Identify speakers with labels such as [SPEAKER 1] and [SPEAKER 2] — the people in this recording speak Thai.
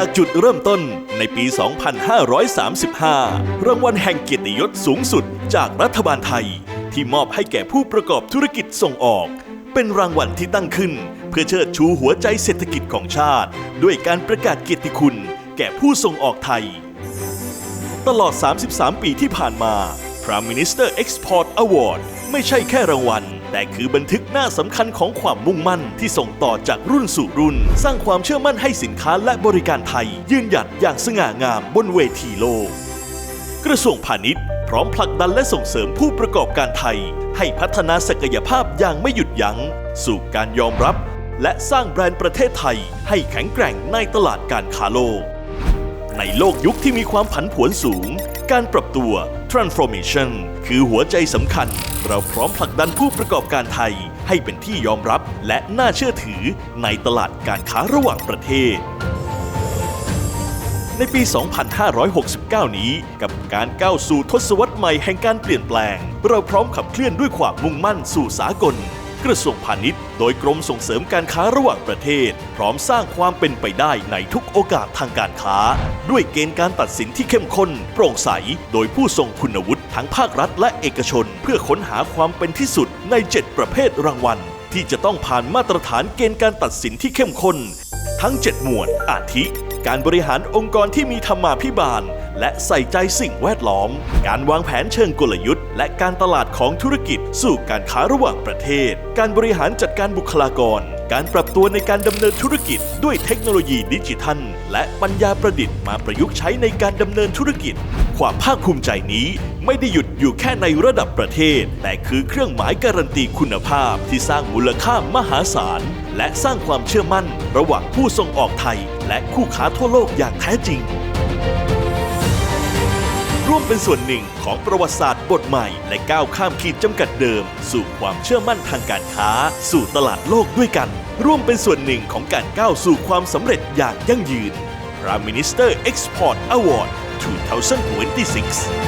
[SPEAKER 1] จากจุดเริ่มต้นในปี 2535 รางวัลแห่งเกียรติยศสูงสุดจากรัฐบาลไทย ที่มอบให้แก่ผู้ประกอบธุรกิจส่งออก เป็นรางวัลที่ตั้งขึ้น เพื่อเชิดชูหัวใจเศรษฐกิจของชาติ ด้วยการประกาศเกียรติคุณ แก่ผู้ส่งออกไทย ตลอด 33 ปีที่ผ่านมา Prime Minister Export Award ไม่ใช่แค่รางวัล แต่คือบันทึกหน้าสำคัญของความมุ่งมั่นที่ส่งต่อจากรุ่นสู่รุ่น สร้างความเชื่อมั่นให้สินค้าและบริการไทย ยืนหยัดอย่างสง่างามบนเวทีโลก กระทรวงพาณิชย์ พร้อมผลักดันและส่งเสริมผู้ประกอบการไทย ให้พัฒนาศักยภาพอย่างไม่หยุดยัง้ง สู่การยอมรับ และสร้างแบรนด์ประเทศไทย ให้แข็งแกร่งในตลาดการค้าโลก ในโลกยุคที่มีความผันผวนสูง การปรับตัว transformation คือหัวใจสำคัญ เราพร้อมผลักดันผู้ประกอบการไทย ให้เป็นที่ยอมรับและน่าเชื่อถือในตลาดการค้าระหว่างประเทศ ในปี 2569 นี้ กับการก้าวสู่ทศวรรษใหม่แห่งการเปลี่ยนแปลง เราพร้อมขับเคลื่อนด้วยความมุ่งมั่นสู่สากล กระทรวงพาณิชย์ โดยกรมส่งเสริมการค้าระหว่างประเทศ พร้อมสร้างความเป็นไปได้ในทุกโอกาสทางการค้า ด้วยเกณฑ์การตัดสินที่เข้มข้น โปร่งใส โดยผู้ทรงคุณวุฒิทั้งภาครัฐและเอกชน เพื่อค้นหาความเป็นที่สุดใน 7 ประเภทรางวัล ที่จะต้องผ่านมาตรฐานเกณฑ์การตัดสินที่เข้มข้น ทั้ง 7 หมวด อาทิ การบริหารองค์กรที่มีธรรมาภิบาลและใส่ใจสิ่งแวดล้อม การวางแผนเชิงกลยุทธ์ และการตลาดของธุรกิจสู่การค้าระหว่างประเทศ การบริหารจัดการบุคลากร การปรับตัวในการดำเนินธุรกิจด้วยเทคโนโลยีดิจิทัล และปัญญาประดิษฐ์มาประยุกต์ใช้ในการดำเนินธุรกิจ ความภาคภูมิใจนี้ไม่ได้หยุดอยู่แค่ในระดับประเทศ แต่คือเครื่องหมายการันตีคุณภาพที่สร้างมูลค่ามหาศาล และสร้างความเชื่อมั่น ระหว่างผู้ส่งออกไทย และคู่ค้าทั่วโลกอย่างแท้จริง ร่วมเป็นส่วนหนึ่งของประวัติศาสตร์บทใหม่ และก้าวข้ามขีดจำกัดเดิม สู่ความเชื่อมั่นทางการค้า สู่ตลาดโลกด้วยกัน ร่วมเป็นส่วนหนึ่งของการก้าวสู่ความสำเร็จอย่างยั่งยืน Prime Minister Export Award 2026